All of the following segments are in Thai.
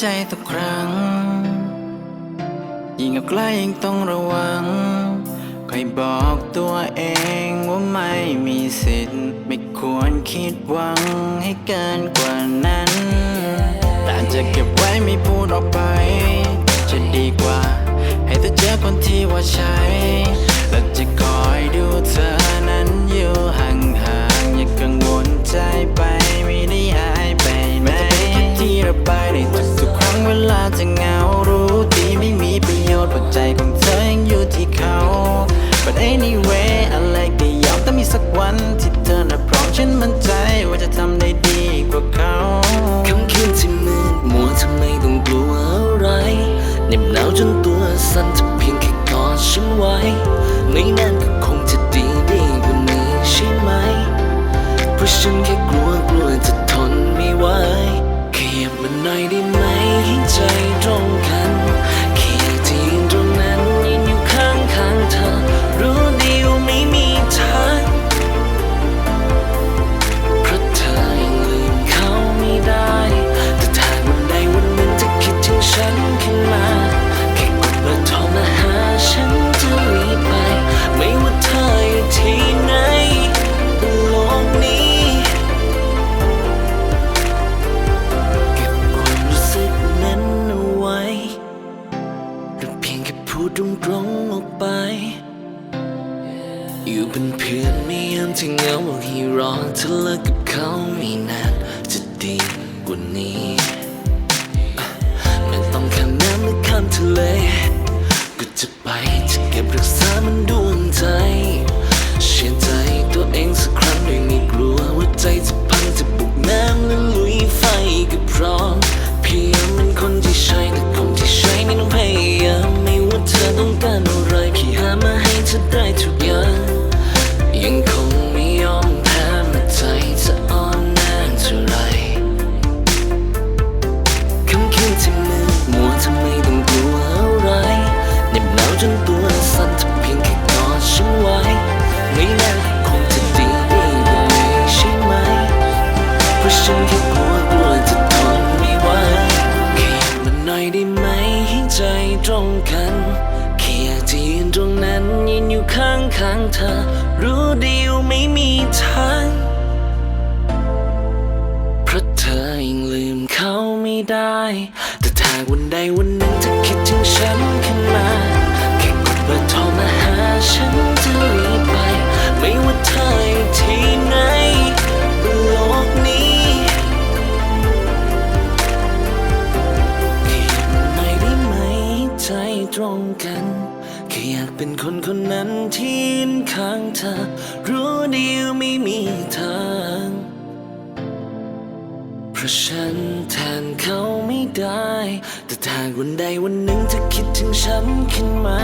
ใจทุกครั้ง ยิ่งใกล้ยิ่งต้องระวังคอยบอกตัวเองว่าไม่มีสิทธิ์ ไม่ควรคิดหวังให้เกินกว่านั้น แต่จะเก็บไว้ไม่พูดออกไป จะดีกว่า ให้เธอเจอคนที่ว่าใช่ ไม่นานก็คงจะดีดีกว่านี้ใช่ไหม เพราะฉันแค่กลัวกลัวจะทนไม่ไหวขยับมันหน่อยได้ไหมให้ใจตรงกัน เป็นเพื่อนไม่ยามที่เหงาให้รอเธอเลิกกับเขาไม่นานจะดีกว่านี้ไม่ต้องข้ามน้ำหรือข้ามทะเลก็จะไปจะเก็บรักษามันดวงใจเชื่อใจตัวเองสักครั้งโดยไม่กลัวว่าใจจะพังจะบุกน้ำและลุยไฟก็พร้อมเพียงเป็นคนที่ใช่แต่คนที่ใช่ไม่ต้องพยายามไม่ว่าเธอต้องการอะไรพี่หามาให้เธอได้ทุกอย่าง ตรงกันแค่อยากจะยืนตรงนั้นยืนอยู่ข้างข้างๆเธอ รู้ดีว่าไม่มีทางเพราะเธอยังลืมเขาไม่ได้ แต่ถ้าวันใดวันหนึ่งเธอคิดถึงฉันขึ้นมา แค่กดเบอร์โทรมาหาฉัน ข้างเธอ รู้ดีวไม่มีทาง เพราะฉันแทนเขาไม่ได้ แต่ถ้าวันใดวันหนึ่งเธอคิดถึงฉันขึ้นมา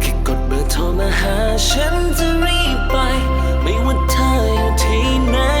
แค่กดเบอร์โทรมาหาฉันจะรีบไป ไม่ว่าเธออยู่ที่ไหน